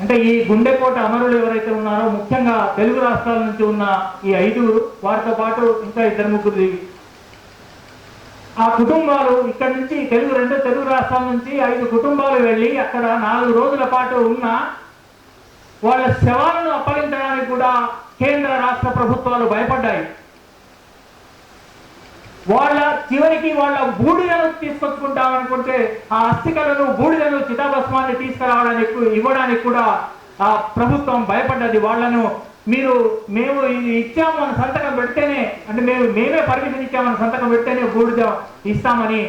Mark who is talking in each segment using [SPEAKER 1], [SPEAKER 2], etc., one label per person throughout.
[SPEAKER 1] అంటే ఈ గుండెకోట అమరులు ఎవరైతే ఉన్నారో ముఖ్యంగా తెలుగు రాష్ట్రాల నుంచి ఉన్న ఈ ఐదుగురు వారితో పాటు ఇంకా ఇద్దరు ముగ్గురు ఆ కుటుంబాలు ఇక్కడ నుంచి తెలుగు రెండు తెలుగు రాష్ట్రాల నుంచి ఐదు కుటుంబాలు వెళ్ళి అక్కడ నాలుగు రోజుల పాటు ఉన్న వాళ్ళ శవాలను అప్పగించడానికి కూడా కేంద్ర రాష్ట్ర ప్రభుత్వాలు భయపడ్డాయి. వాళ్ళ చివరికి వాళ్ళ బూడిదను తీసుకొచ్చుకుంటామనుకుంటే ఆ అస్థికలను బూడిదను చితాభస్మాన్ని తీసుకురావడానికి ఇవ్వడానికి కూడా ఆ ప్రభుత్వం భయపడ్డది. వాళ్ళను మీరు మేము ఇది ఇచ్చాము అని సంతకం పెడితేనే అంటే మేము మేమే పర్మిషన్ ఇచ్చామని సంతకం పెడితేనే బూడిద ఇస్తామని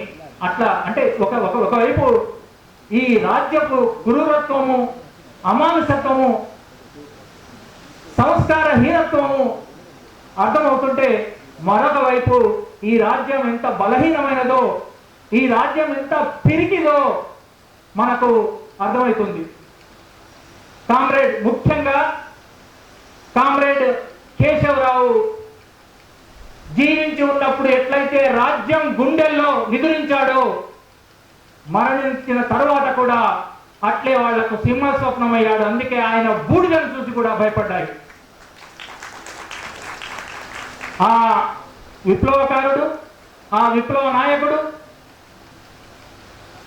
[SPEAKER 1] అట్లా అంటే ఒక ఒక ఒకవైపు ఈ రాజ్యపు గురువత్వము అమానుషత్వము సంస్కారహీనత్వము అర్థమవుతుంటే మరొక వైపు ఈ రాజ్యం ఎంత బలహీనమైనదో ఈ రాజ్యం ఎంత పిరికిదో మనకు అర్థమవుతుంది. కామ్రేడ్ ముఖ్యంగా కామ్రేడ్ కేశవరావు జీవించి ఉన్నప్పుడు ఎట్లయితే రాజ్యం గుండెల్లో నిదురించాడో మరణించిన తరువాత కూడా అట్లే వాళ్ళకు సింహస్వప్నమయ్యాడు. అందుకే ఆయన బూడిదను చూసి కూడా భయపడ్డాయి ఆ విప్లవకారుడు ఆ విప్లవ నాయకుడు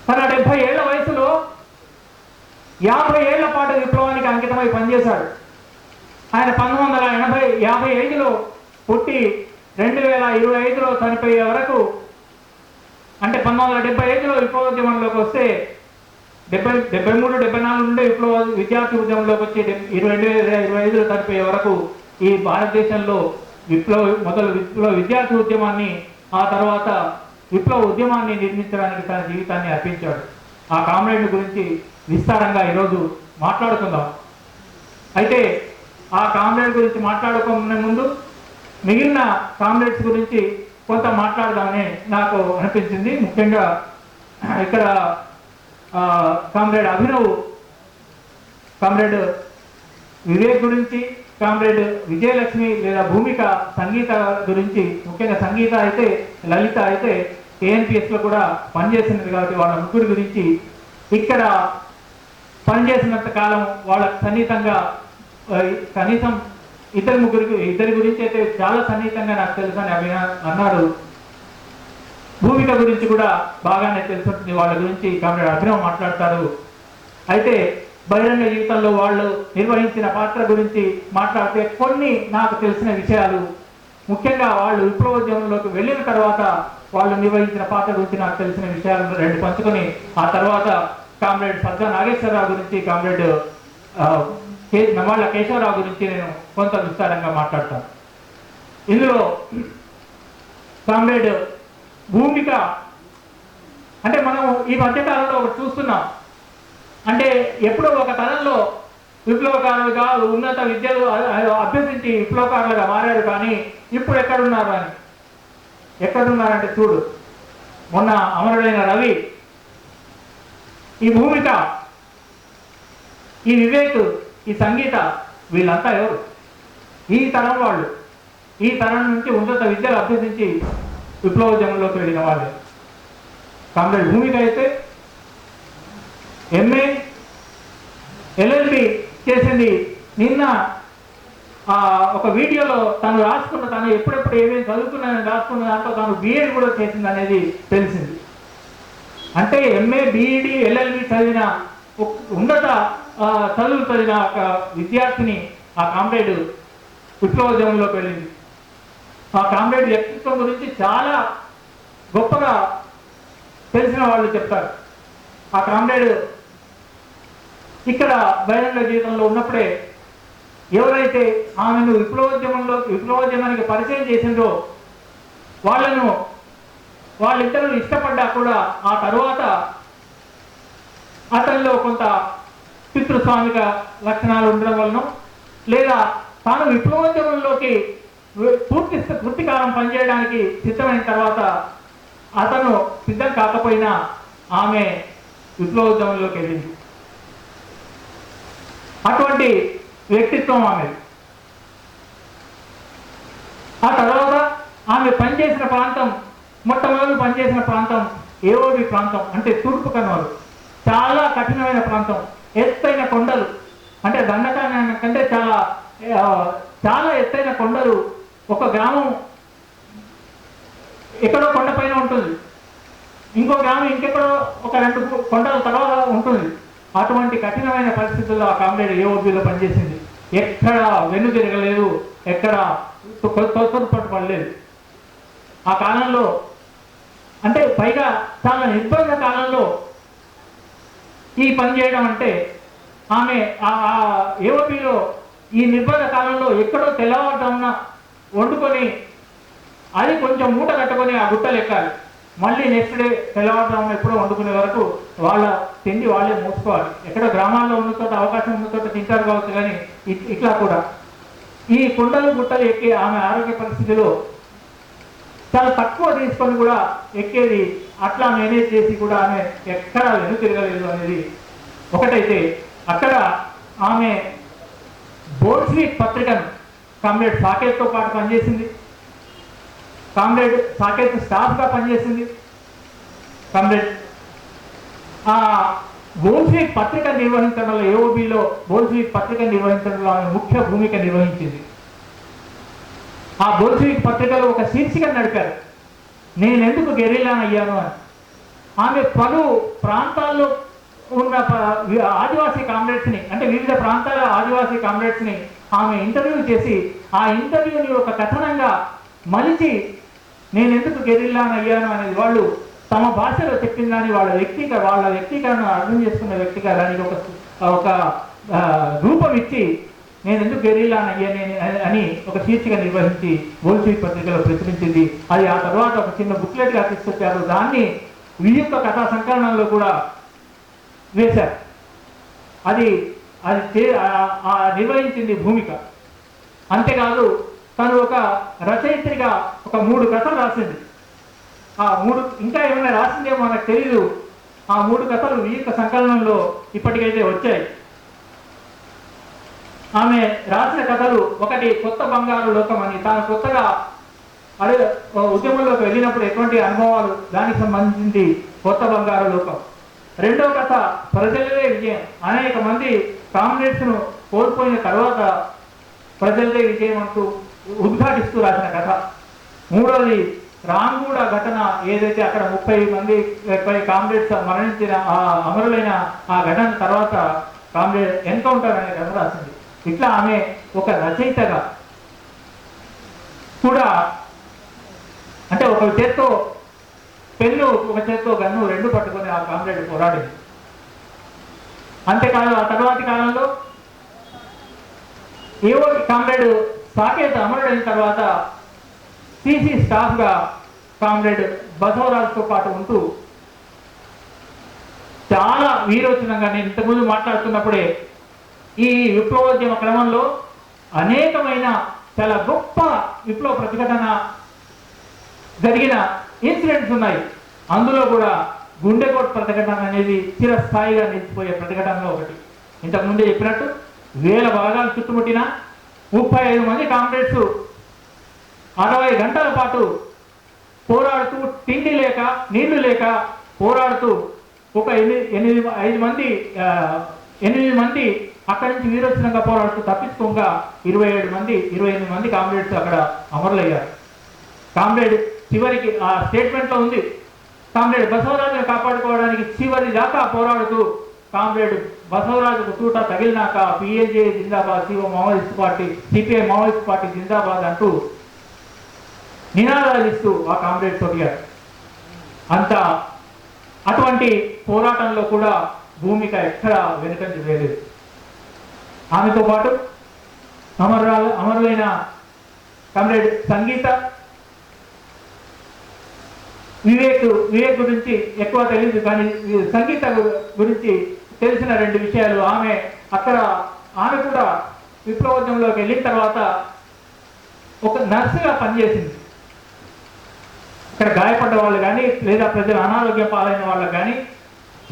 [SPEAKER 1] తన డెబ్బై ఏళ్ళ వయసులో యాభై ఏళ్ళ పాటు విప్లవానికి అంకితమై పనిచేశాడు. ఆయన పంతొమ్మిది వందల ఎనభై యాభై ఐదులో పుట్టి రెండు వేల ఇరవై ఐదులో చనిపోయే వరకు అంటే పంతొమ్మిది వందల డెబ్బై ఐదులో విప్లవోద్యమంలోకి వస్తే డెబ్బై డెబ్బై మూడు డెబ్బై నాలుగు నుండి విప్లవ విద్యార్థి ఉద్యమంలోకి వచ్చి ఇరవై రెండు వేల ఇరవై ఐదులో చనిపోయే వరకు ఈ భారతదేశంలో విప్లవ మొదలు విప్లవ విద్యార్థి ఉద్యమాన్ని ఆ తర్వాత విప్లవ ఉద్యమాన్ని నిర్మించడానికి తన జీవితాన్ని అర్పించాడు. ఆ కామ్రేడ్ గురించి విస్తారంగా ఈరోజు మాట్లాడుకుందాం. అయితే ఆ కామ్రేడ్ గురించి మాట్లాడుకునే ముందు మిగిలిన కామ్రేడ్స్ గురించి కొంత మాట్లాడదామని నాకు అనిపించింది. ముఖ్యంగా ఇక్కడ కామ్రేడ్ అభినవ్ కామ్రేడ్ వివేక్ గురించి కామ్రేడ్ విజయలక్ష్మి లేదా భూమిక సంగీత గురించి ముఖ్యంగా సంగీత అయితే లలిత అయితే ఏఎన్పిఎస్లో కూడా పనిచేసినది కాబట్టి వాళ్ళ ముగ్గురు గురించి ఇక్కడ పనిచేసినంత కాలం వాళ్ళ సన్నిహితంగా కనీసం ఇద్దరు ముగ్గురికి ఇద్దరి గురించి అయితే చాలా సన్నిహితంగా నాకు తెలుసు అని అభినా అన్నాడు. భూమిక గురించి కూడా బాగానే తెలుసుంటుంది వాళ్ళ గురించి కామ్రేడ్ అభినవ్ మాట్లాడతారు అయితే బహిరంగ జీవితంలో వాళ్ళు నిర్వహించిన పాత్ర గురించి మాట్లాడితే కొన్ని నాకు తెలిసిన విషయాలు. ముఖ్యంగా వాళ్ళు విప్లవోద్యమంలోకి వెళ్ళిన తర్వాత వాళ్ళు నిర్వహించిన పాత్ర గురించి నాకు తెలిసిన విషయాలు రెండు పంచుకొని ఆ తర్వాత కామ్రేడ్ సజ్జా నాగేశ్వరరావు గురించి కామ్రేడ్ కే నవాళ్ళ కేశవరావు గురించి నేను కొంత విస్తారంగా మాట్లాడతాను. ఇందులో కామ్రేడ్ భూమిక అంటే మనం ఈ మధ్యకాలంలో ఒకటి చూస్తున్నాం. అంటే ఎప్పుడో ఒక తరంలో విప్లవకారులుగా ఉన్నత విద్యలు అభ్యసించి విప్లవకారులుగా మారారు కానీ ఇప్పుడు ఎక్కడున్నారు అని? ఎక్కడున్నారంటే చూడు. మొన్న అమరుడైన రవి ఈ భూమిక ఈ వివేక్ ఈ సంగీత వీళ్ళంతా ఎవరు? ఈ తరం వాళ్ళు. ఈ తరం నుంచి ఉన్నత విద్యలు అభ్యసించి విప్లవోద్యమంలోకి వెళ్ళిన వాళ్ళే. కామ్రేడ్ భూమిక అయితే ఎంఏ ఎల్ఎల్బి చేసింది. నిన్న ఆ, ఒక వీడియోలో తను రాసుకున్న తను ఎప్పుడెప్పుడు ఏమేమి చదువుకున్నానని రాసుకున్న దాంట్లో తను బీఎడ్ కూడా చేసింది అనేది తెలిసింది. అంటే ఎంఏ బీఈడి ఎల్ఎల్బి చదివిన ఉన్నత చదువులు చదివిన ఒక విద్యార్థిని ఆ కామ్రేడ్ విప్లవోద్యమంలోకి వెళ్ళింది ఆ కామ్రేడ్ వ్యక్తిత్వం గురించి చాలా గొప్పగా తెలిసిన వాళ్ళు చెప్తారు. ఆ కామ్రేడ్ ఇక్కడ బహిరంగ జీవితంలో ఉన్నప్పుడే ఎవరైతే ఆమెను విప్లవోద్యమంలో విప్లవోద్యమానికి పరిచయం చేసిందో వాళ్ళను వాళ్ళిద్దరూ ఇష్టపడ్డా కూడా ఆ తరువాత అతనిలో కొంత పితృస్వామిక లక్షణాలు ఉండడం వలన లేదా తాను విప్లవోద్యమంలోకి పూర్తి పూర్తి కాలం పనిచేయడానికి సిద్ధమైన తర్వాత అతను సిద్ధం కాకపోయినా ఆమె విప్లవోద్యమంలోకి వెళ్ళింది. అటువంటి వ్యక్తిత్వం ఆమెది. ఆ తర్వాత ఆమె పనిచేసిన ప్రాంతం మొట్టమొదటి పనిచేసిన ప్రాంతం ఏఓబి ప్రాంతం అంటే తూర్పు కనుమలు చాలా కఠినమైన ప్రాంతం ఎత్తైన కొండలు అంటే దండకాన కంటే చాలా చాలా ఎత్తైన కొండలు ఒక గ్రామం ఎక్కడో కొండపైన ఉంటుంది. ఇంకో గ్రామం ఇంకెక్కడో ఒక రెండు కొండల తర్వాత ఉంటుంది. అటువంటి కఠినమైన పరిస్థితుల్లో ఆ కామ్రేడ్ ఏఓబీలో పనిచేసింది. ఎక్కడ వెన్ను తిరగలేదు ఎక్కడ తొత్తు పడలేదు. ఆ కాలంలో అంటే పైగా చాలా నిర్బంధ కాలంలో ఈ పని చేయడం అంటే ఆమె ఆ ఏఓబీలో ఈ నిర్బంధ కాలంలో ఎక్కడో తెల్లవారుజామున వండుకొని అది కొంచెం మూట కట్టుకొని ఆ గుట్టలు ఎక్కాలి మళ్ళీ నెక్స్ట్ డే తెల్లవారుజామున ఎప్పుడో వండుకునే వరకు వాళ్ళ తిండి వాళ్ళే మూసుకోవాలి. ఎక్కడ గ్రామాల్లో ఉన్న చోట అవకాశం ఉన్న చోట తింటారు కావచ్చు కానీ ఇట్లా కూడా. ఈ కుండలు గుట్టలు ఎక్కి ఆమె ఆరోగ్య పరిస్థితిలో చాలా తక్కువ తీసుకొని కూడా ఎక్కేది అట్లా మేనేజ్ చేసి కూడా ఆమె ఎక్కడా వెను తిరగలేదు అనేది ఒకటైతే. అక్కడ ఆమె బోర్స్వీక్ పత్రికను కమ్రేడ్ సాకేత్తో పాటు పనిచేసింది. కామ్రేడ్ సాకేత్ స్టాఫ్గా పనిచేసింది. కామ్రేడ్ ఆ బోల్స్వీక్ పత్రిక నిర్వహించడంలో ఏఓబిలో బోల్స్వీక్ పత్రిక నిర్వహించడంలో ఆమె ముఖ్య భూమిక నిర్వహించింది. ఆ బోల్స్వీక్ పత్రికలో ఒక శీర్షిక నడిపారు. నేను ఎందుకు గెరీలాన్ అయ్యాను అని. ఆమె పలు ప్రాంతాల్లో ఉన్న ఆదివాసీ కామ్రేడ్స్ని అంటే వివిధ ప్రాంతాల ఆదివాసీ కామ్రేడ్స్ని ఆమె ఇంటర్వ్యూ చేసి ఆ ఇంటర్వ్యూని ఒక కథనంగా మలిచి నేను ఎందుకు గెరిల్లాను అయ్యాను అనేది వాళ్ళు తమ భాషలో చెప్పిన దాన్ని వాళ్ళ వ్యక్తిగా వాళ్ళ వ్యక్తీకరణ అర్థం చేసుకున్న వ్యక్తిగా దానికి ఒక ఒక రూపం ఇచ్చి నేను ఎందుకు గెరిల్లాను అయ్యాను అని- అని ఒక శీర్షిక నిర్వహించి బోల్చి పత్రికలో ప్రచురించింది. అది ఆ తర్వాత ఒక చిన్న బుక్లెట్గా తీసుకొచ్చారు. దాన్ని వియుక్త కథా సంకలనంలో కూడా వేశారు. అది అది చే- నిర్వహించింది భూమిక. అంతేకాదు తను ఒక రచయిత్రిగా ఒక మూడు కథలు రాసింది. ఆ మూడు ఇంకా ఏమైనా రాసిందేమో మనకు తెలియదు ఆ మూడు కథలు వియుక్త సంకలనంలో ఇప్పటికైతే వచ్చాయి. ఆమె రాసిన కథలు ఒకటి కొత్త బంగారు లోకం అని తాను కొత్తగా అదే ఉద్యమంలోకి వెళ్ళినప్పుడు ఎటువంటి అనుభవాలు దానికి సంబంధించి కొత్త బంగారు లోకం? రెండవ కథ ప్రజలదే విజయం. అనేక మంది కామ్రేడ్స్ను కోల్పోయిన తర్వాత ప్రజలదే విజయం అంటూ ఉద్ఘాటిస్తూ రాసిన కథ. మూడోది రాంగూడ ఘటన ఏదైతే అక్కడ ముప్పై మంది ముప్పై కామ్రేడ్స్ మరణించిన ఆ అమరులైన ఆ ఘటన తర్వాత కామ్రేడ్ ఎన్కౌంటర్ అనే కథ రాసింది. ఇట్లా ఆమె ఒక రచయితగా కూడా అంటే ఒక చేత్తో పెన్ను ఒక చేత్తో గన్ను రెండు పట్టుకొని ఆ కామ్రేడ్ పోరాడింది. అంతేకాదు ఆ తర్వాతి కాలంలో ఏవో కామ్రేడ్ సాకేత అమరుడైన తర్వాత సిసి స్టాఫ్గా కామ్రేడ్ బసవరాజుతో పాటు ఉంటూ చాలా వీరోచనంగా నేను ఇంతకుముందు మాట్లాడుతున్నప్పుడే ఈ విప్లవోద్యమ క్రమంలో అనేకమైన చాలా గొప్ప విప్లవ ప్రతిఘటన జరిగిన ఇన్సిడెంట్స్ ఉన్నాయి. అందులో కూడా గుండెకోట్ ప్రతిఘటన అనేది చిరస్థాయిగా నిలిచిపోయే ప్రతిఘటనలో ఒకటి. ఇంతకుముందే చెప్పినట్టు వేల భాగాలు చుట్టుముట్టిన ముప్పై ఐదు మంది కామ్రేడ్స్ అరవై గంటల పాటు పోరాడుతూ తిండి లేక నీళ్ళు లేక పోరాడుతూ ఒక ఎనిమిది ఎనిమిది ఐదు మంది ఎనిమిది మంది అక్కడి నుంచి వీరోచనంగా పోరాడుతూ తప్పించుకోగా ఇరవై ఏడు మంది ఇరవై ఎనిమిది మంది కామ్రేడ్స్ అక్కడ అమరులయ్యారు. కామ్రేడ్ చివరికి ఆ స్టేట్మెంట్లో ఉంది. కామ్రేడ్ బసవరాజును కాపాడుకోవడానికి చివరి దాకా పోరాడుతూ కామ్రేడ్ బసవరాజుకు తూట తగిలినాక పిఎల్జే జిందాబాద్ CO Maoist party CPI Maoist party జిందాబాద్ అంటూ నినాదాలు ఇస్తూ ఆ కామ్రేడ్ తొలిగారు అంత అటువంటి పోరాటంలో కూడా భూమిక ఎక్కడ వెనుకంజ వేయలేదు. ఆమెతో పాటు అమరరాలు అమరులైన కామ్రేడ్ సంగీత వివేక్ వివేక్ గురించి ఎక్కువ తెలియదు కానీ సంగీత గురించి తెలిసిన రెండు విషయాలు. ఆమె అక్కడ ఆమె కూడా విప్లవోద్యమంలోకి వెళ్ళిన తర్వాత ఒక నర్సుగా పనిచేసింది. ఇక్కడ గాయపడ్డ వాళ్ళు కానీ లేదా ప్రజలు అనారోగ్య పాలైన వాళ్ళకు కానీ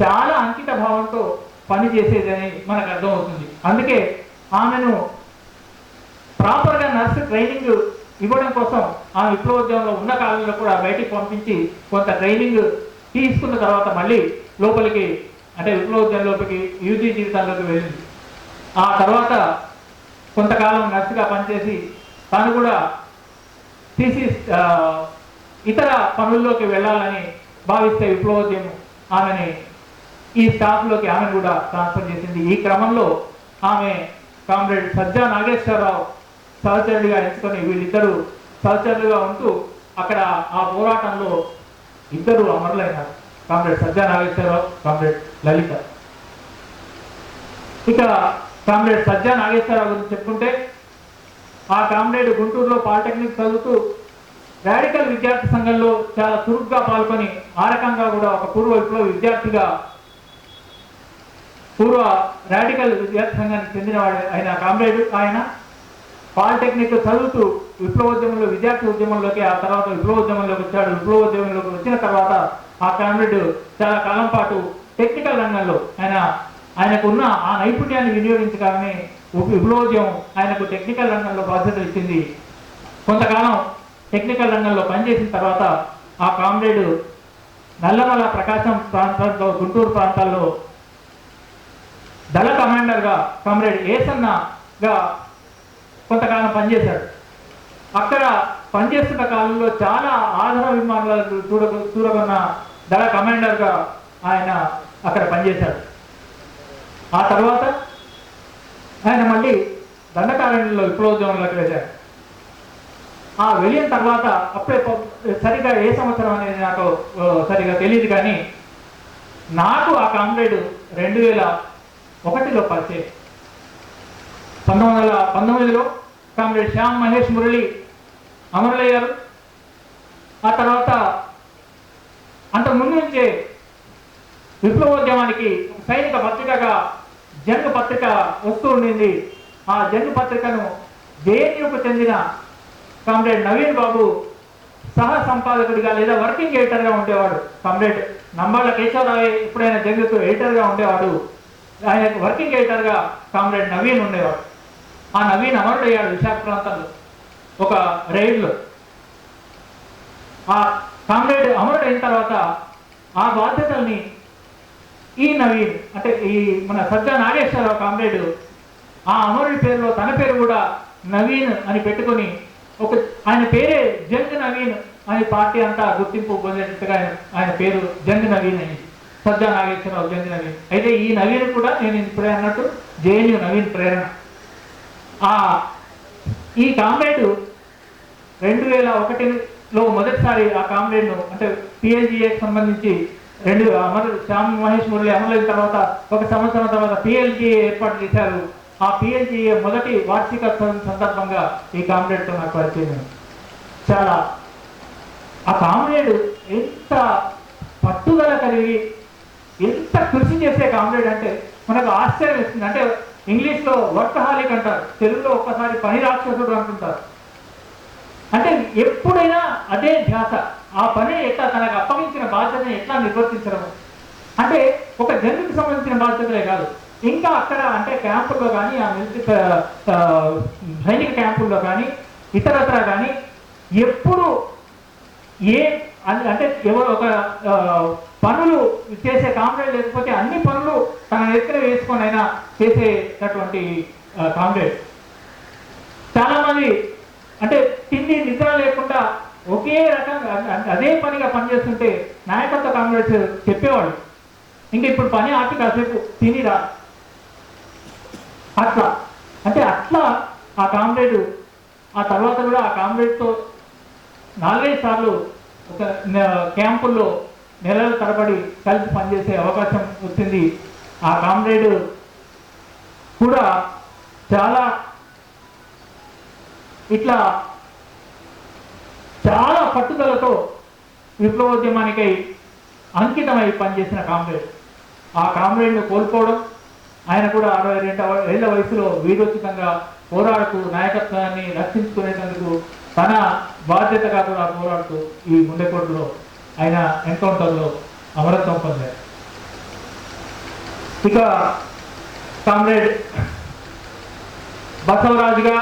[SPEAKER 1] చాలా అంకిత భావంతో పని చేసేదని మనకు అర్థమవుతుంది. అందుకే ఆమెను ప్రాపర్గా నర్సు ట్రైనింగ్ ఇవ్వడం కోసం ఆ విప్లవోద్యమంలో ఉన్న కాలంలో కూడా బయటికి పంపించి కొంత ట్రైనింగ్ తీసుకున్న తర్వాత మళ్ళీ లోపలికి అంటే విప్లవోద్యమంలోకి యూజీ జీవితంలోకి వెళ్ళింది. ఆ తర్వాత కొంతకాలం నర్సుగా పనిచేసి తాను కూడా తీసి ఆ, ఇతర పనుల్లోకి వెళ్ళాలని భావిస్తే విప్లవోద్యమం ఆమెని ఈ స్టాఫ్లోకి ఆమెను కూడా ట్రాన్స్ఫర్ చేసింది. ఈ క్రమంలో ఆమె కామ్రేడ్ సజ్జా నాగేశ్వరరావు సహచరుడిగా ఎంచుకొని వీళ్ళిద్దరూ సహచరులుగా ఉంటూ అక్కడ ఆ పోరాటంలో ఇద్దరు అమరులైనారు. Comrade Sajja Nageswara Rao comrade Lalitha. ఇక కామ్రేడ్ సజ్జా నాగేశ్వరరావు గురించి చెప్పుకుంటే ఆ కామ్రేడ్ గుంటూరులో పాలిటెక్నిక్ చదువుతూ రాడికల్ విద్యార్థి సంఘంలో చాలా చురుగ్గా పాల్గొని ఆ రకంగా కూడా ఒక పూర్వ విప్లవ విద్యార్థిగా పూర్వ రాడికల్ విద్యార్థి సంఘానికి చెందినవాడు ఆయన కామ్రేడ్ ఆయన పాలిటెక్నిక్ చదువుతూ విప్లవోద్యమంలో విద్యార్థి ఉద్యమంలోకి ఆ తర్వాత విప్లవోద్యమంలోకి వచ్చాడు. విప్లవోద్యమంలోకి వచ్చిన తర్వాత ఆ కామ్రేడ్ చాలా కాలం పాటు టెక్నికల్ రంగంలో ఆయన ఆయనకున్న ఆ నైపుణ్యాన్ని వినియోగించగానే విప్లవోద్యమం ఆయనకు టెక్నికల్ రంగంలో బాధ్యత ఇచ్చింది. కొంతకాలం టెక్నికల్ రంగంలో పనిచేసిన తర్వాత ఆ కామ్రేడ్ నల్లమల ప్రకాశం ప్రాంతంలో గుంటూరు ప్రాంతాల్లో దళ కమాండర్గా కామ్రేడ్ ఏసన్నగా కొంతకాలం పనిచేశాడు. అక్కడ పనిచేస్తున్న కాలంలో చాలా ఆధార విమానాలు చూడ చూడకున్న దళ కమాండర్గా ఆయన అక్కడ పనిచేశాడు ఆ తర్వాత ఆయన మళ్ళీ దండకారణ్యంలో విప్లవోద్యమంలోకి వెళ్ళాడు ఆ వెళ్ళిన తర్వాత అప్పుడే సరిగ్గా సరిగా ఏ సంవత్సరం అనేది నాకు సరిగ్గా సరిగా తెలియదు కానీ నాకు ఆ కామ్రేడ్ రెండు వేల ఒకటిలో పరిచయం. పంతొమ్మిది వందల పంతొమ్మిదిలో కామ్రేడ్ శ్యామ్ మహేష్ మురళి అమరులయ్యారు. ఆ తర్వాత అంతకు ముందు నుంచే విప్లవోద్యమానికి సైనిక పత్రికగా జంగ్ పత్రిక వస్తూ ఉండింది. ఆ జంగ్ పత్రికను జేఎన్యూకు చెందిన కామ్రేడ్ నవీన్ బాబు సహ సంపాదకుడిగా లేదా వర్కింగ్ ఎడిటర్గా ఉండేవాడు. కామ్రేడ్ నంబాళ్ళ కేశవరావు ఎప్పుడైనా జంగుకు ఎడిటర్గా ఉండేవాడు. ఆయన వర్కింగ్ ఎడిటర్గా కామ్రేడ్ నవీన్ ఉండేవాడు. ఆ నవీన్ అమరుడయ్యాడు విశాఖ ప్రాంతంలో. ఒక రైడ్లో ఆ కామ్రేడ్ అమరుడైన తర్వాత ఆ బాధ్యతల్ని ఈ నవీన్ అంటే ఈ మన సజ్జా నాగేశ్వరరావు కామ్రేడ్ ఆ అమరుడి పేరులో తన పేరు కూడా నవీన్ అని పెట్టుకొని ఒక ఆయన పేరే జంగ్ నవీన్ అని పార్టీ అంతా గుర్తింపు పొందేటట్టుగా ఆయన ఆయన పేరు జంగ్ నవీన్ అయింది. సజ్జా నాగేశ్వరరావు జంగ్ నవీన్. అయితే ఈ నవీన్ కూడా నేను ఇప్పుడే అన్నట్టు జేఎన్యు నవీన్ ప్రేరణ. ఆ ఈ కామ్రేడ్ రెండు వేల ఒకటిలో మొదటిసారి ఆ కామ్రేడ్ను అంటే పిఎల్జీఏకి సంబంధించి రెండు అమరు శ్యామ్ మహేష్ మురళి అమలైన తర్వాత ఒక సంవత్సరం తర్వాత పిఎల్జీ ఏర్పాటు చేశారు. ఆ పిఎల్జిఏ మొదటి వార్షికత్వం సందర్భంగా ఈ కామ్రేడ్తో నాకు పరిచయం చాలా. ఆ కామ్రేడ్ ఎంత పట్టుదల కలిగి ఎంత కృషి చేసే కామ్రేడ్ అంటే మనకు ఆశ్చర్యం ఇస్తుంది అంటే ఇంగ్లీష్లో వర్క్ హాలిక్ అంటారు. తెలుగులో ఒక్కసారి పని రాక్షసుడు అంటుంటారు. అంటే ఎప్పుడైనా అదే ధ్యాస. ఆ పని ఎట్లా తనకు అప్పగించిన బాధ్యతను ఎట్లా నిర్వర్తించడము? అంటే ఒక జన్మకి సంబంధించిన బాధ్యతలే కాదు. ఇంకా అక్కడ అంటే క్యాంపుల్లో కానీ ఆ మిలిటరీ సైనిక క్యాంపుల్లో కానీ ఇతరత్ర కానీ ఎప్పుడు ఏ అన్- అంటే ఎవరు ఒక పనులు చేసే కామ్రేడ్ లేకపోతే అన్ని పనులు తన ఎత్తున వేసుకొని అయినా చేసేటటువంటి కామ్రేడ్. చాలామంది అంటే తిండి నిద్ర లేకుండా ఒకే రకంగా అదే పనిగా పనిచేస్తుంటే నాయకత్వ కాంగ్రెస్ చెప్పేవాడు ఇంకా ఇప్పుడు పని ఆపి కాసేపు తినిరా. అట్లా. అంటే అట్లా ఆ కామ్రేడ్ ఆ తర్వాత కూడా ఆ కామ్రేడ్తో నాలుగైదు సార్లు ఒక క్యాంపుల్లో నెలల తరబడి కలిసి పనిచేసే అవకాశం వచ్చింది. ఆ కామ్రేడ్ కూడా చాలా ఇట్లా చాలా పట్టుదలతో విప్లవోద్యమానికై అంకితమై పనిచేసిన కామ్రేడ్. ఆ కామ్రేడ్ను కోల్పోవడం ఆయన కూడా అరవై రెండు ఏళ్ళ వయసులో వీరోచితంగా పోరాడుతూ నాయకత్వాన్ని రక్షించుకునేందుకు తన బాధ్యతగా కూడా పోరాడుతూ ఈ గుండెకోటలో ఆయన ఎన్కౌంటర్లో అమరత్వం పొందారు. ఇక కామ్రేడ్ బసవరాజుగా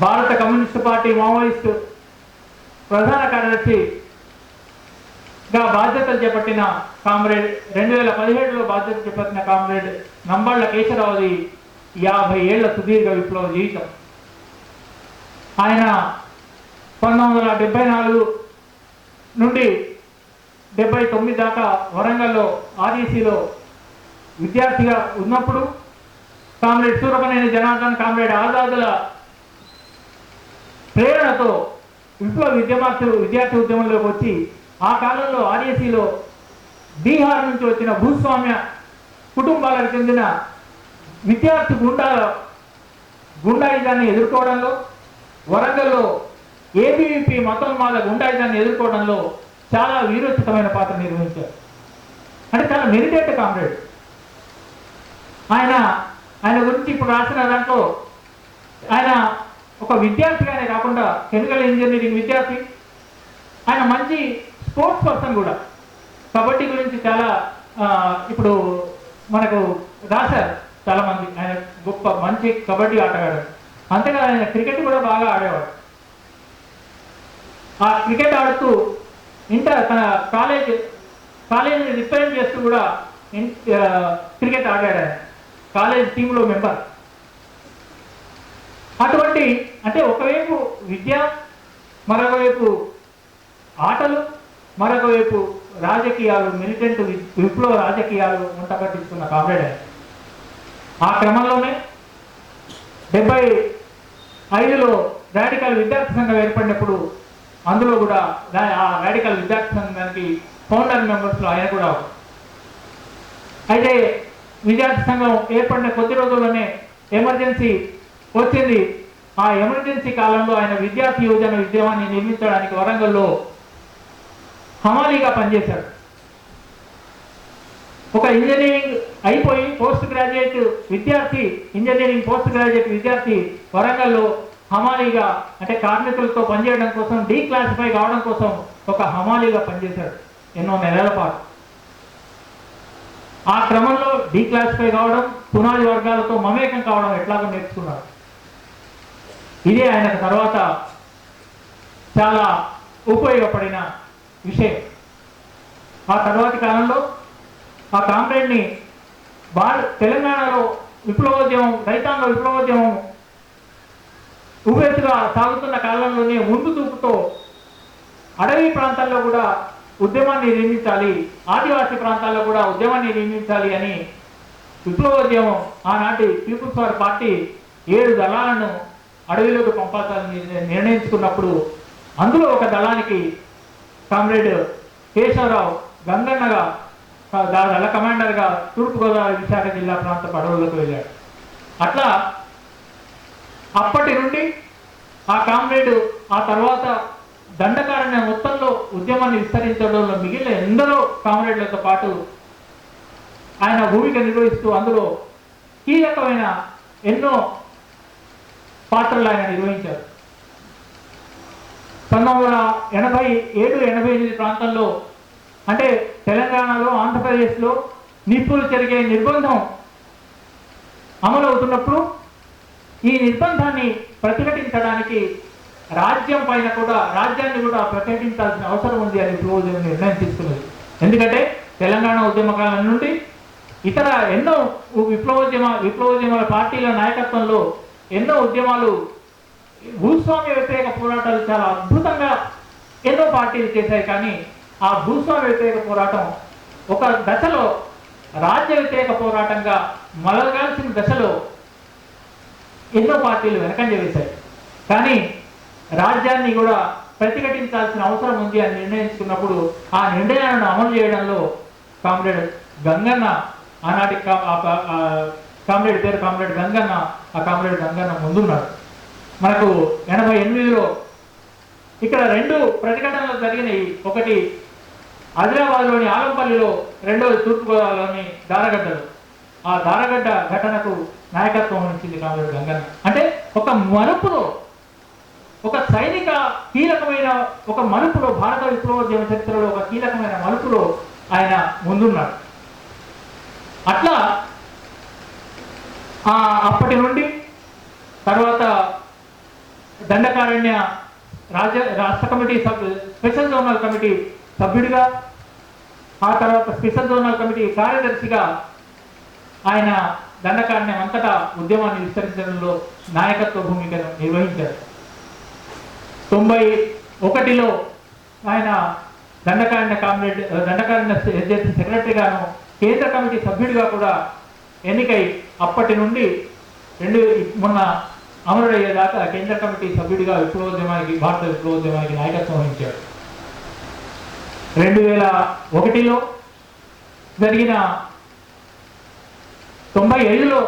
[SPEAKER 1] భారత కమ్యూనిస్ట్ పార్టీ మావోయిస్టు ప్రధాన కార్యదర్శిగా బాధ్యతలు చేపట్టిన కామ్రేడ్ రెండు వేల పదిహేడులో బాధ్యత చేపట్టిన కామ్రేడ్ నంబళ్ళ కేశరావుది యాభై ఏళ్ళ సుదీర్ఘ విప్లవ జీవితం. ఆయన పంతొమ్మిది వందల డెబ్బై నాలుగు నుండి డెబ్బై తొమ్మిది దాకా వరంగల్లో ఆర్ఈసీలో విద్యార్థిగా ఉన్నప్పుడు కామ్రేడ్ సూరపనేని జనార్దన్ కామ్రేడ్ ఆజాదుల ప్రేరణతో విప్లవ విద్యమార్థులు విద్యార్థి ఉద్యమంలోకి వచ్చి ఆ కాలంలో ఆర్ఏసీలో బీహార్ నుంచి వచ్చిన భూస్వామ్య కుటుంబాలకు చెందిన విద్యార్థి గుండాల గుండాయిజాన్ని ఎదుర్కోవడంలో వరంగల్లో ఏబీవీపీ మతోన్మాద గుండాయిజాన్ని ఎదుర్కోవడంలో చాలా వీరోచితమైన పాత్ర నిర్వహించారు. అంటే చాలా మెరిటేట్ కామ్రేడ్. ఆయన ఆయన గురించి ఇప్పుడు రాసిన దాంట్లో ఆయన ఒక విద్యార్థిగానే కాకుండా కెమికల్ ఇంజనీరింగ్ విద్యార్థి. ఆయన మంచి స్పోర్ట్స్ పర్సన్ కూడా. కబడ్డీ గురించి చాలా ఆ, ఇప్పుడు మనకు రాశారు చాలా మంది ఆయన గొప్ప మంచి కబడ్డీ ఆటగాడు. అంతేగా ఆయన క్రికెట్ కూడా బాగా ఆడేవాడు. ఆ క్రికెట్ ఆడుతూ ఇంటర్ తన కాలేజ్ కాలేజీని రిప్రజెంట్ చేస్తూ కూడా క్రికెట్ ఆడాడు ఆయన. కాలేజ్ టీంలో మెంబర్. అటువంటి అంటే ఒకవైపు విద్య మరొకవైపు ఆటలు మరొక వైపు రాజకీయాలు మిలిటెంట్ విప్లవ రాజకీయాలు వంట పట్టించుకున్న కామ్రేడ్ ఆ క్రమంలోనే డెబ్బై ఐదులో రాడికల్ విద్యార్థి సంఘం ఏర్పడినప్పుడు అందులో కూడా ఆ రాడికల్ విద్యార్థి సంఘానికి ఫౌండర్ మెంబర్స్లో ఆయన కూడా అయితే విద్యార్థి సంఘం ఏర్పడిన కొద్ది రోజుల్లోనే ఎమర్జెన్సీ వచ్చింది. ఆ ఎమర్జెన్సీ కాలంలో ఆయన విద్యార్థి యువజన ఉద్యమాన్ని నిర్మించడానికి వరంగల్లో హమాలీగా పనిచేశాడు. ఒక ఇంజనీరింగ్ అయిపోయి పోస్ట్ గ్రాడ్యుయేట్ విద్యార్థి ఇంజనీరింగ్ పోస్ట్ గ్రాడ్యుయేట్ విద్యార్థి వరంగల్లో హమాలీగా అంటే కార్మికులతో పనిచేయడం కోసం డీక్లాసిఫై కావడం కోసం ఒక హమాలీగా పనిచేశాడు ఎన్నో నెలల పాటు. ఆ క్రమంలో డీక్లాసిఫై కావడం పునాది వర్గాలతో మమేకం కావడం ఎట్లాగో నేర్చుకున్నాడు. ఇదే ఆయనకు తర్వాత చాలా ఉపయోగపడిన విషయం. ఆ తర్వాతి కాలంలో ఆ కామ్రేడ్ని భారత తెలంగాణలో విప్లవోద్యమం రైతాంగ విప్లవోద్యమం ఉవ్వెత్తుగా సాగుతున్న కాలంలోనే ముందు చూపుతో అడవి ప్రాంతాల్లో కూడా ఉద్యమాన్ని నిర్మించాలి ఆదివాసీ ప్రాంతాల్లో కూడా ఉద్యమాన్ని నిర్మించాలి అని విప్లవోద్యమం ఆనాటి పీపుల్స్ వార్ పార్టీ ఏడు దళాలను అడవిలోకి పంపాలని నిర్ణయించుకున్నప్పుడు అందులో ఒక దళానికి కామ్రేడ్ కేశవరావు గంగన్నగా ఆ దళ కమాండర్గా తూర్పుగోదావరి విశాఖ జిల్లా ప్రాంత అడవులకు వెళ్ళాడు. అట్లా అప్పటి నుండి ఆ కామ్రేడ్ ఆ తర్వాత దండకారణ్య మొత్తంలో ఉద్యమాన్ని విస్తరించడంలో మిగిలిన ఎందరో కామ్రేడ్లతో పాటు ఆయన భూమిక నిర్వహిస్తూ అందులో కీలకమైన ఎన్నో పాత్రలు ఆయన నిర్వహించారు. పంతొమ్మిది వందల ఎనభై ఏడు ఎనభై ఎనిమిది ప్రాంతంలో అంటే తెలంగాణలో ఆంధ్రప్రదేశ్లో నిప్పులు జరిగే నిర్బంధం అమలు అవుతున్నప్పుడు ఈ నిర్బంధాన్ని ప్రతిఘటించడానికి రాజ్యం పైన కూడా రాజ్యాన్ని కూడా ప్రకటించాల్సిన అవసరం ఉంది అని విప్లవోద్యమం నిర్ణయం తీసుకున్నది ఎందుకంటే తెలంగాణ ఉద్యమకాలం నుండి ఇతర ఎన్నో విప్లవోద్యమ విప్లవోద్యమాల పార్టీల నాయకత్వంలో ఎన్నో ఉద్యమాలు భూస్వామ్య వ్యతిరేక పోరాటాలు చాలా అద్భుతంగా ఎన్నో పార్టీలు చేశాయి. కానీ ఆ భూస్వామ్య వ్యతిరేక పోరాటం ఒక దశలో రాజ్య వ్యతిరేక పోరాటంగా మలగాల్సిన దశలో ఎన్నో పార్టీలు వెనకంజ వేశాయి. కానీ రాజ్యాన్ని కూడా ప్రతిఘటించాల్సిన అవసరం ఉంది అని నిర్ణయించుకున్నప్పుడు ఆ నిర్ణయాలను అమలు చేయడంలో కామ్రేడ్ గంగన్న ఆనాటి కామ్రేడ్ పేరు కామ్రేడ్ గంగన్న ఆ కామ్రేడ్ గంగన్న ముందున్నాడు. మనకు ఎనభై ఎనిమిదిలో ఇక్కడ రెండు ప్రతిఘటనలు జరిగినాయి. ఒకటి ఆదిలాబాద్లోని ఆలంపల్లిలో రెండవది తూర్పుగోదావరిలోని దారగడ్డలు. ఆ దారగడ్డ ఘటనకు నాయకత్వం వహించింది కామ్రేడ్ గంగన్న. అంటే ఒక మరుపులో ఒక సైనిక కీలకమైన ఒక మలుపులో భారత విప్లవోద్యమ చరిత్రలో ఒక కీలకమైన మలుపులో ఆయన ముందున్నాడు. అట్లా అప్పటి నుండి తర్వాత దండకారణ్య రాజ్య రాష్ట్ర committee sub special zonal committee సభ్యుడిగా ఆ తర్వాత స్పెషల్ జోనల్ కమిటీ కార్యదర్శిగా ఆయన దండకారణ్యం అంతటా ఉద్యమాన్ని విస్తరించడంలో నాయకత్వ భూమికను నిర్వహించారు. తొంభై ఒకటిలో ఆయన దండకారణ్య కామ్రేడ్ దండకారణ్య సెక్రటరీగాను కేంద్ర కమిటీ సభ్యుడిగా కూడా ఎన్నికై అప్పటి నుండి రెండు మొన్న అమరుడయ్యేదాకా కేంద్ర కమిటీ సభ్యుడిగా విప్లవోద్యమానికి భారత విప్లవోద్యమానికి నాయకత్వం వహించాడు. రెండు వేల ఒకటిలో జరిగిన తొంభై ఐదులో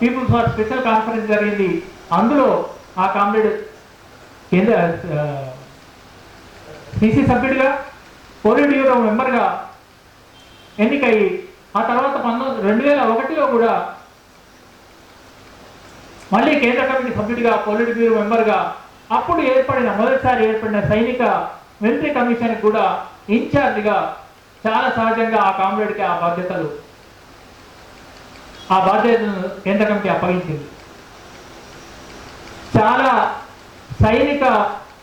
[SPEAKER 1] పీపుల్స్ ఫార్ స్పెషల్ కాన్ఫరెన్స్ జరిగింది. అందులో ఆ కామ్రేడ్ కేంద్ర సిసి సభ్యుడిగా పోలిట్ బ్యూరో మెంబర్గా ఎన్నికై ఆ తర్వాత పంతొమ్మిది రెండు వేల ఒకటిలో కూడా మళ్ళీ కేంద్ర కమిటీ సభ్యుడిగా పొలిట్ బ్యూరో మెంబర్గా అప్పుడు ఏర్పడిన మొదటిసారి ఏర్పడిన సైనిక మిలిటరీ కమిషన్ కూడా ఇన్ఛార్జిగా చాలా సహజంగా ఆ కామ్రేడ్కి ఆ బాధ్యతలు ఆ బాధ్యతను కేంద్ర కమిటీ అప్పగించింది. చాలా సైనిక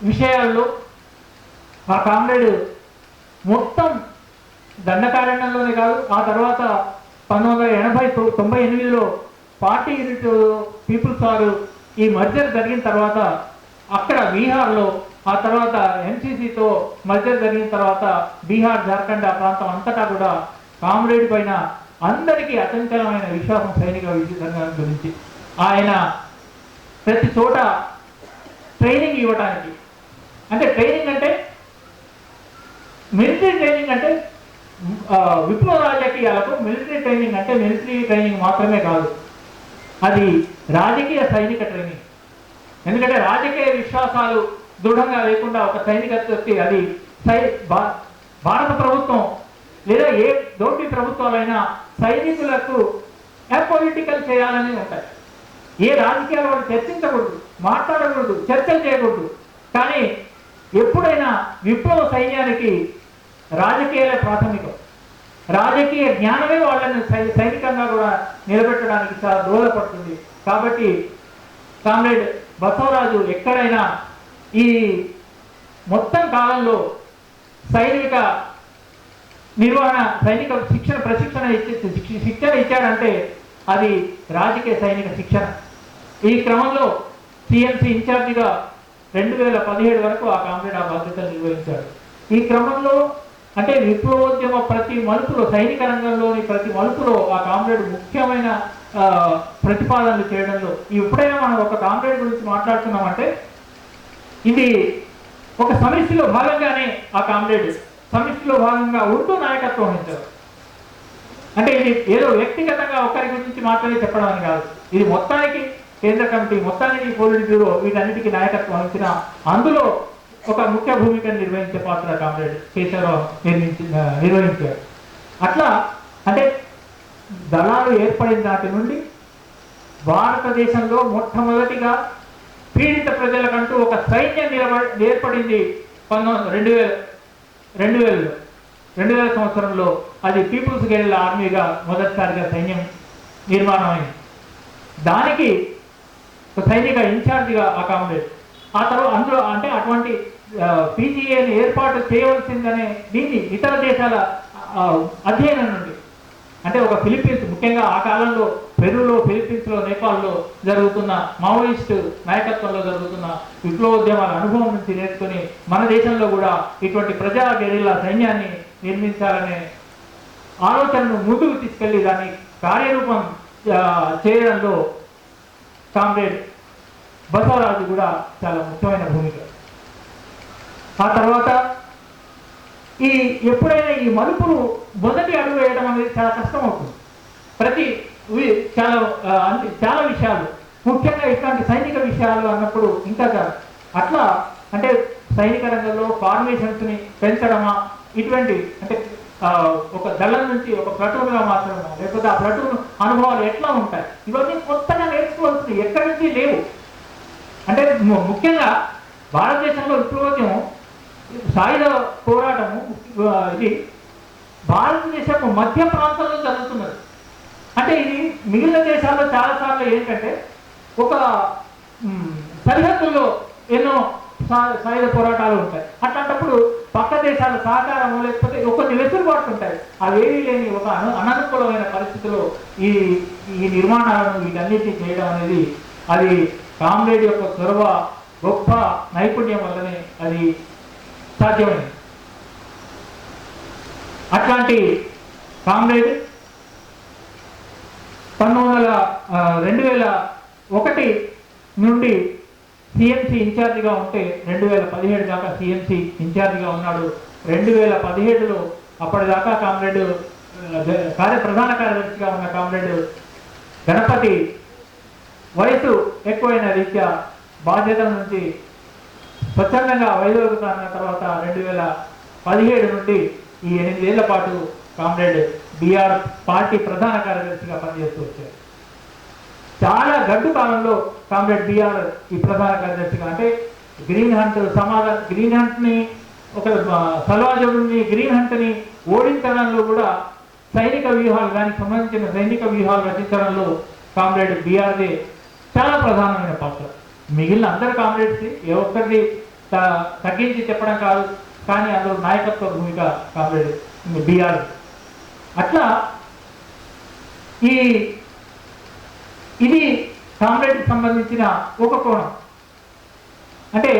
[SPEAKER 1] విషయాల్లో ఆ కామ్రేడ్ మొత్తం దండకారణ్యంలోనే కాదు ఆ తర్వాత పంతొమ్మిది వందల ఎనభై తొంభై ఎనిమిదిలో పార్టీ పీపుల్స్ ఆరు ఈ మర్జర్ జరిగిన తర్వాత అక్కడ బీహార్లో ఆ తర్వాత ఎంసీసీతో మర్జర్ జరిగిన తర్వాత బీహార్ జార్ఖండ్ ఆ ప్రాంతం అంతటా కూడా కామ్రేడ్ పైన అందరికీ అచంచలమైన విశ్వాసం సైనిక విషయం గురించి. ఆయన ప్రతి చోట ట్రైనింగ్ ఇవ్వడానికి అంటే ట్రైనింగ్ అంటే మిలిటరీ ట్రైనింగ్ అంటే విప్లవ రాజకీయాలకు మిలిటరీ ట్రైనింగ్ అంటే మిలిటరీ ట్రైనింగ్ మాత్రమే కాదు. అది రాజకీయ సైనిక ట్రైనింగ్ ఎందుకంటే రాజకీయ విశ్వాసాలు దృఢంగా లేకుండా ఒక సైనికత్వకి అది సై భారత ప్రభుత్వం లేదా ఏ దోటి ప్రభుత్వాలైనా సైనికులకు అపొలిటికల్ చేయాలని ఉంటాయి. ఏ రాజకీయాలు వాళ్ళు చర్చించకూడదు మాట్లాడకూడదు చర్చలు చేయకూడదు. కానీ ఎప్పుడైనా విప్లవ సైన్యానికి రాజకీయాలే ప్రాథమికం. రాజకీయ జ్ఞానమే వాళ్ళని సై- సైనికంగా కూడా నిలబెట్టడానికి చాలా దోహదపడుతుంది. కాబట్టి కామ్రేడ్ బసవరాజు ఎక్కడైనా ఈ మొత్తం కాలంలో సైనిక నిర్వహణ సైనిక శిక్షణ ప్రశిక్షణ ఇచ్చి శిక్షణ ఇచ్చాడంటే అది రాజకీయ సైనిక శిక్షణ. ఈ క్రమంలో సిఎంసి ఇన్ఛార్జిగా రెండు వేల పదిహేడు వరకు ఆ కామ్రేడ్ ఆ బాధ్యతలు నిర్వహించాడు. ఈ క్రమంలో అంటే విప్లవోద్యమ ప్రతి మలుపులో సైనిక రంగంలోని ప్రతి మలుపులో ఆ కామ్రేడ్ ముఖ్యమైన ప్రతిపాదనలు చేయడంలో ఎప్పుడైనా మనం ఒక కామ్రేడ్ గురించి మాట్లాడుతున్నామంటే ఇది ఒక సమిష్టిలో భాగంగానే ఆ కామ్రేడ్ సమిష్టిలో భాగంగా ఉంటూ నాయకత్వం వహించారు. అంటే ఇది ఏదో వ్యక్తిగతంగా ఒకరి గురించి మాత్రమే చెప్పడం అని కాదు. ఇది మొత్తానికి కేంద్ర కమిటీ మొత్తానికి పోలిట్ బ్యూరో వీటన్నిటికీ నాయకత్వం వహించిన అందులో ఒక ముఖ్య భూమికను నిర్వహించే పాత్ర కామ్రేడ్ కేశవరావు నిర్మించి నిర్వహించారు. అట్లా అంటే దళాలు ఏర్పడిన నాటి నుండి భారతదేశంలో మొట్టమొదటిగా పీడిత ప్రజలకంటూ ఒక సైన్యం నిలబ ఏర్పడింది పంతొమ్మిది రెండు వేల రెండు వేలలో. రెండు వేల సంవత్సరంలో అది పీపుల్స్ గెరిల్లా ఆర్మీగా మొదటిసారిగా సైన్యం నిర్మాణం అయింది దానికి ఒక సైనిక ఇన్ఛార్జిగా ఆ కామ్రేడ్. ఆ తర్వాత అందులో అంటే అటువంటి పీజీఏని ఏర్పాటు చేయవలసిందనే దీన్ని ఇతర దేశాల అధ్యయనం నుండి. అంటే ఒక ఫిలిప్పీన్స్ ముఖ్యంగా ఆ కాలంలో పెరులో ఫిలిప్పీన్స్లో నేపాల్లో జరుగుతున్న మావోయిస్టు నాయకత్వంలో జరుగుతున్న విప్లవోద్యమాల అనుభవం నుంచి నేర్చుకుని మన దేశంలో కూడా ఇటువంటి ప్రజా గెరిల్లా సైన్యాన్ని నిర్మించాలనే ఆలోచనను ముందుకు తీసుకెళ్ళి దాన్ని కార్యరూపం చేయడంలో కామ్రేడ్ బసవరాజు కూడా చాలా ముఖ్యమైన భూమిక. ఆ తర్వాత ఈ ఎప్పుడైనా ఈ మలుపులు మొదటి అడుగు వేయడం అనేది చాలా కష్టం అవుతుంది ప్రతి చాలా అంటే చాలా విషయాలు. ముఖ్యంగా ఇట్లాంటి సైనిక విషయాలు అన్నప్పుడు ఇంకా అట్లా అంటే సైనిక రంగంలో ఫార్మేషన్స్ని పెంచడమా ఇటువంటి అంటే ఆ, ఒక దళం నుంచి ఒక ప్లటూన్గా మాత్రమే లేకపోతే ఆ ప్లటూన్ అనుభవాలు ఎట్లా ఉంటాయి? ఇవన్నీ కొత్తగా నేర్చుకోవాల్సినవి ఎక్కడి నుంచి లేవు. అంటే ముఖ్యంగా భారతదేశంలో విప్లవోద్యమం సాయుధ పోరాటము ఇది భారతదేశం మధ్య ప్రాంతంలో జరుగుతున్నది. అంటే ఇది మిగిలిన దేశాల్లో చాలా సార్లు ఏంటంటే ఒక సరిహద్దుల్లో ఎన్నో సాయుధ పోరాటాలు ఉంటాయి. అట్లాంటప్పుడు పక్క దేశాల సహకారము లేకపోతే కొన్ని వెసులుబాట్లు ఉంటాయి. అవేమీ లేని ఒక అను అననుకూలమైన పరిస్థితిలో ఈ ఈ నిర్మాణాలను వీటన్నిటిని చేయడం అనేది అది కామ్రేడ్ యొక్క చొరవ గొప్ప నైపుణ్యం వల్లనే అది సాధ్యమైంది అట్లాంటి కామ్రేడ్ పంతొమ్మిది వందల రెండు వేల ఒకటి నుండి సిఎంసి ఇన్ఛార్జిగా ఉంటే రెండు వేల పదిహేడు దాకా సిఎంసి ఇన్ఛార్జిగా ఉన్నాడు. రెండు వేల పదిహేడులో అప్పటిదాకా కామ్రేడ్ కార్య ప్రధాన కార్యదర్శిగా ఉన్న కామ్రేడ్ గణపతి వయసు ఎక్కువైన రీత్యా బాధ్యతల నుంచి స్వచ్ఛందంగా వైదొలుగుతా అన్న తర్వాత రెండు వేల పదిహేడు నుండి ఈ ఎనిమిదేళ్ళ పాటు కామ్రేడ్ బీఆర్ పార్టీ ప్రధాన కార్యదర్శిగా పనిచేస్తూ వచ్చారు. చాలా గడ్డు కాలంలో కామ్రేడ్ బీఆర్ ఈ ప్రధాన కార్యదర్శిగా అంటే గ్రీన్ హంట్ సమాధాన గ్రీన్ హంట్ని ఒక సల్వాజుడిని గ్రీన్ హంట్ని ఓడించడంలో కూడా సైనిక వ్యూహాలు దానికి సంబంధించిన సైనిక వ్యూహాలు రచించడంలో కామ్రేడ్ బీఆర్దే చాలా ప్రధానమైన పాత్ర. మిగిలిన అందరు కామ్రేడ్స్ ఏ ఒక్కరిని తగ్గించి చెప్పడం కాదు కానీ అందులో నాయకత్వ భూమిక కామ్రేడ్ బీఆర్. అట్లా ఈ ఇది కామ్రేడ్కి సంబంధించిన ఒక కోణం. అంటే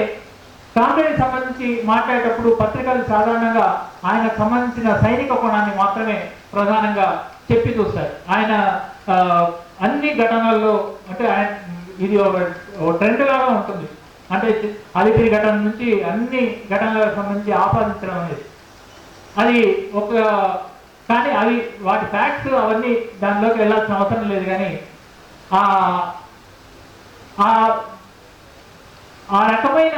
[SPEAKER 1] కామ్రేడ్కి సంబంధించి మాట్లాడేటప్పుడు పత్రికలు సాధారణంగా ఆయనకు సంబంధించిన సైనిక కోణాన్ని మాత్రమే ప్రధానంగా చెప్పి చూస్తాయి ఆయన ఆ, అన్ని ఘటనల్లో అంటే ఆయన ఇది ఒక ట్రెండ్ లాగా ఉంటుంది. అంటే అలిపిరి ఘటన నుంచి అన్ని ఘటనలకు సంబంధించి ఆపాదించడం అనేది. అది ఒక కానీ అవి వాటి ఫ్యాక్ట్స్ అవన్నీ దానిలోకి వెళ్ళాల్సిన అవసరం లేదు కానీ ఆ ఆ ఆ రకమైన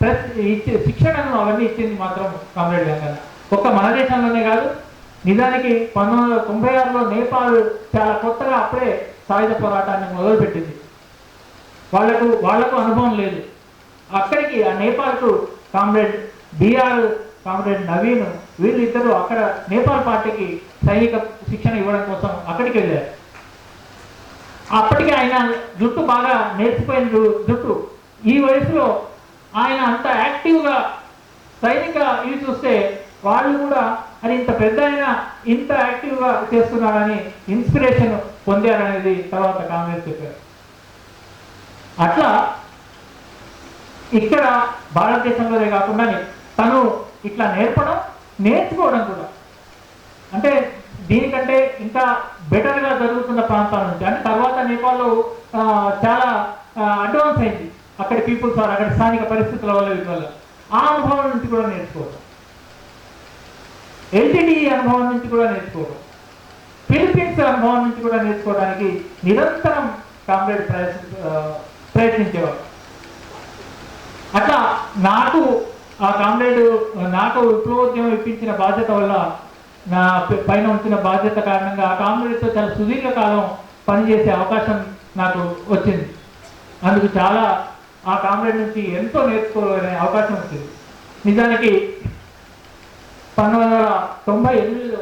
[SPEAKER 1] ప్రతి ఇచ్చే శిక్షణను అవన్నీ ఇచ్చింది మాత్రం కామ్రేడ్ గంగన్న ఒక్క మన దేశంలోనే కాదు నిజానికి పంతొమ్మిది వందల తొంభై ఆరులో నేపాల్ చాలా కొత్తగా అప్పుడే సాయుధ పోరాటాన్ని మొదలుపెట్టింది. వాళ్ళకు వాళ్ళకు అనుభవం లేదు. అక్కడికి ఆ నేపాల్కు కామ్రేడ్ బీఆర్ కామ్రేడ్ నవీన్ వీళ్ళిద్దరూ అక్కడ నేపాల్ పార్టీకి సైనిక శిక్షణ ఇవ్వడం కోసం అక్కడికి వెళ్ళారు. అప్పటికి ఆయన జుట్టు బాగా నేర్చుకుపోయిన జుట్టు. ఈ వయసులో ఆయన అంత యాక్టివ్గా సైనిక ఇవి చూస్తే వాళ్ళు కూడా అది ఇంత పెద్ద ఆయన ఇంత యాక్టివ్గా చేస్తున్నారని ఇన్స్పిరేషన్ పొందారనేది తర్వాత కాంగ్రెస్ చెప్పారు. అట్లా ఇక్కడ భారతదేశంలోనే కాకుండా తను ఇట్లా నేర్పడం నేర్చుకోవడం కూడా. అంటే దీనికంటే ఇంకా బెటర్గా జరుగుతున్న ప్రాంతాల నుంచి అంటే తర్వాత నేపాల్లో చాలా అడ్వాన్స్ అయింది. అక్కడ పీపుల్స్ వారు అక్కడ స్థానిక పరిస్థితుల వల్ల వీటి వల్ల. ఆ అనుభవం నుంచి కూడా నేర్చుకోవడం ఎల్టీడీ అనుభవం నుంచి కూడా నేర్చుకోవడం ఫిలిపీన్స్ అనుభవం నుంచి కూడా నేర్చుకోవడానికి నిరంతరం కామ్రేడ్ ప్రయత్న ప్రయత్నించేవారు. అట్లా నాకు ఆ కామ్రేడ్ నాకు విప్లవోద్యమం ఇప్పించిన బాధ్యత వల్ల నా పైన ఉంచిన బాధ్యత కారణంగా ఆ కామ్రేడ్తో చాలా సుదీర్ఘ కాలం పనిచేసే అవకాశం నాకు వచ్చింది. అందుకు చాలా ఆ కామ్రేడ్ నుంచి ఎంతో నేర్చుకోవాలనే అవకాశం వచ్చింది. నిజానికి పంతొమ్మిది వందల తొంభై ఎనిమిదిలో